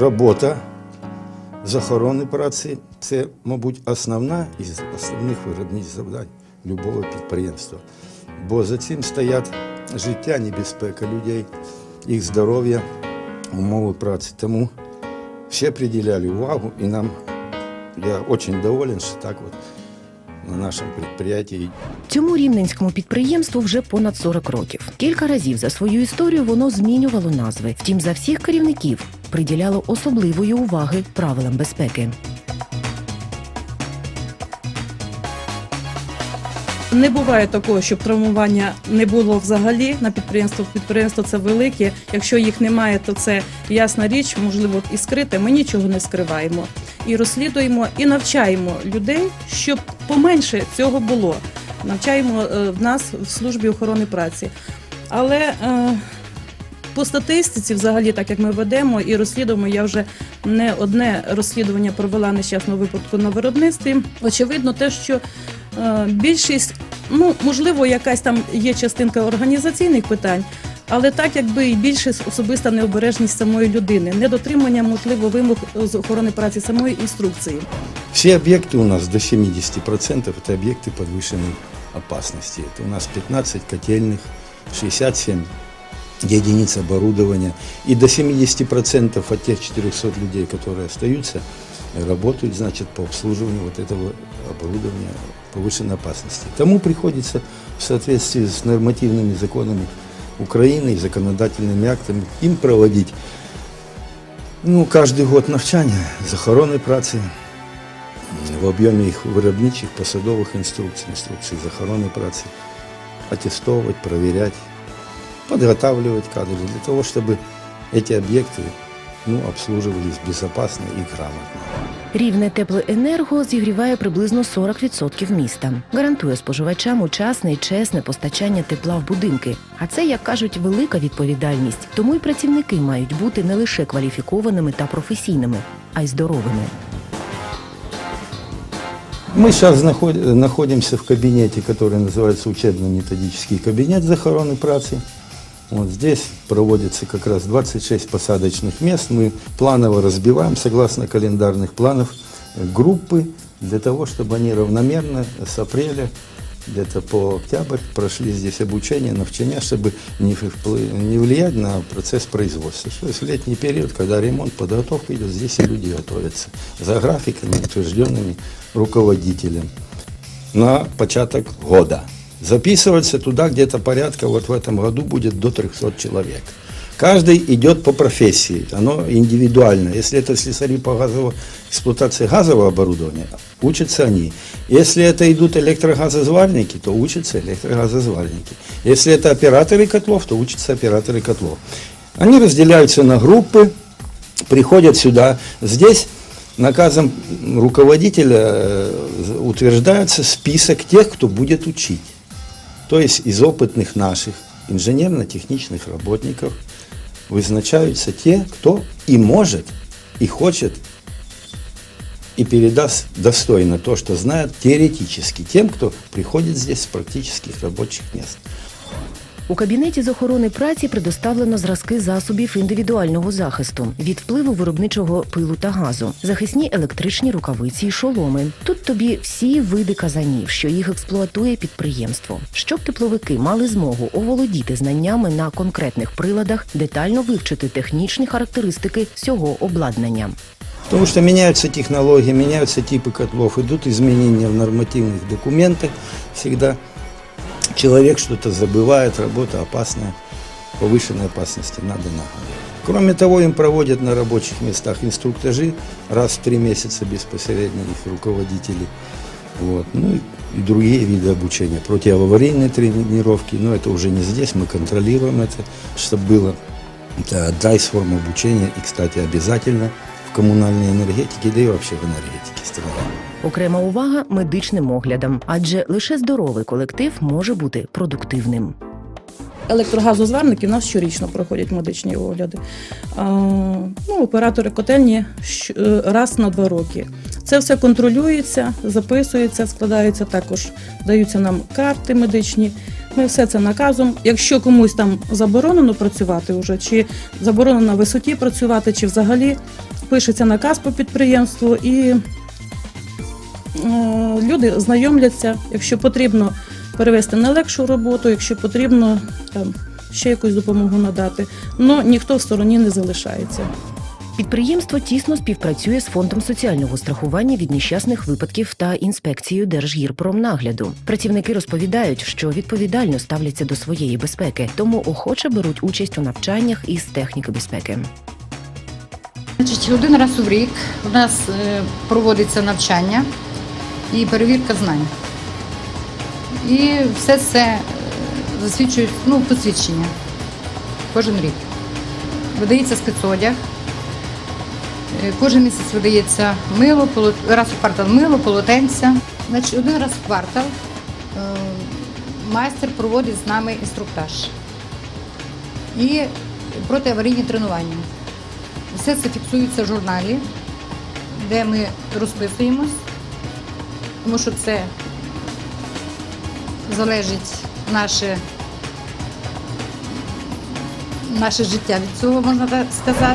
робота з праці це, мабуть, основна із основних виробничих завдань любого підприємства. Бо за цим стоять життя, небезпека людей, їх здоров'я, умови праці. Тому всі приділяли увагу і нам, я дуже доволен, що так от на нашому підприємстві Цьому рівненському підприємству вже понад 40 років. Кілька разів за свою історію воно змінювало назви. Втім, за всіх керівників приділяло особливої уваги правилам безпеки. Не буває такого, щоб травмування не було взагалі на підприємство. Підприємство це велике. Якщо їх немає, то це ясна річ, можливо, і скрите. Ми нічого не скриваємо. І розслідуємо, і навчаємо людей, щоб поменше цього було. Навчаємо е, в нас в службі охорони праці. Але е, по статистиці, взагалі, так як ми ведемо і розслідуємо, я вже не одне розслідування провела нещасного випадку на виробництві. Очевидно, те, що е, більшість, ну можливо, якась там є частинка організаційних питань. Але так, якби і більше особиста необережність самої людини, недотримання, можливо, вимог з охорони праці самої інструкції. Все объекты у нас до 70% это объекты повышенной опасности. Это у нас 15 котельных, 67 единиц оборудования. И до 70% от тех 400 людей, которые остаются, э, работают, значит, по обслуживанию вот этого оборудования повышенной опасности. Тому приходится в соответствии с нормативными законами Украины и законодательными актами им проводить ну, каждый год навчання з охорони праці, в об'ємі їх виробничих посадових інструкцій, інструкцій з охорони праці, аттестовувати, перевіряти, підготавливати кадри для того, щоб ці об'єкти ну, обслуживались безпечно і грамотно. Рівне теплоенерго зігріває приблизно 40% міста. Гарантує споживачам учасне і чесне постачання тепла в будинки. А це, як кажуть, велика відповідальність. Тому й працівники мають бути не лише кваліфікованими та професійними, а й здоровими. Мы сейчас находимся в кабинете, который называется учебно-методический кабинет захороны працы. Вот здесь проводится как раз 26 посадочных мест. Мы планово разбиваем, согласно календарных планов, группы для того, чтобы они равномерно с апреля где-то по октябрь прошли здесь обучение, навчання, чтобы не, влиять на процесс производства. То есть летний период, когда ремонт, подготовка идет, здесь и люди готовятся за графиками, утвержденными руководителем на початок года. Записываться туда где-то порядка, вот в этом году будет до 300 человек. Каждый идет по профессии, оно индивидуально. Если это слесари по газово, эксплуатации газового оборудования, учатся они. Если это идут электрогазозварники, то учатся электрогазозварники. Если это операторы котлов, то учатся операторы котлов. Они разделяются на группы, приходят сюда. Здесь наказом руководителя э, утверждается список тех, кто будет учить. То есть из опытных наших инженерно-технических работников вызначаются те, кто и может, и хочет, и передаст достойно то, что знает теоретически тем, кто приходит здесь с практических рабочих мест. У кабінеті з охорони праці предоставлено зразки засобів індивідуального захисту від впливу виробничого пилу та газу, захисні електричні рукавиці й шоломи. Тут тобі всі види казанів, що їх експлуатує підприємство, щоб тепловики мали змогу оволодіти знаннями на конкретних приладах, детально вивчити технічні характеристики всього обладнання. Потому что меняются технологии, меняются типы котлов, идут изменения в нормативных документах. Всегда человек что-то забывает, работа опасная, повышенной опасности надо нагадывать. Кроме того, им проводят на рабочих местах инструктажи раз в три месяца безпосередньо их руководители. Вот. Ну и, другие виды обучения. Противоаварийные тренировки, но это уже не здесь, мы контролируем это, чтобы было. Это одна из обучения, и, кстати, обязательно в коммунальной энергетике, да и вообще в энергетике страны. Окрема увага медичним оглядам, адже лише здоровий колектив може бути продуктивним. Електрогазозварники у нас щорічно проходять медичні огляди. А, ну, оператори котельні щ- е, раз на два роки. Це все контролюється, записується, складаються також, даються нам карти медичні. Ми все це наказом. Якщо комусь там заборонено працювати вже, чи заборонено на висоті працювати, чи взагалі пишеться наказ по підприємству і е, люди знайомляться, якщо потрібно перевести на легшу роботу, якщо потрібно там ще якусь допомогу надати. Ну ніхто в стороні не залишається. Підприємство тісно співпрацює з фондом соціального страхування від нещасних випадків та інспекцією Держгірпромнагляду. Працівники розповідають, що відповідально ставляться до своєї безпеки, тому охоче беруть участь у навчаннях із техніки безпеки. Значить, один раз у рік у нас е, проводиться навчання і перевірка знань. І все це е, засвідчують ну, посвідчення кожен рік. Видається спецодяг. Е, Кожен місяць видається мило, поло- раз у квартал мило, полотенця. Значить, один раз в квартал майстер проводить з нами інструктаж і протиаварійні тренування. Все це фіксується в журналі, де ми розписуємось, тому що це залежить наше, наше життя від цього, можна сказати.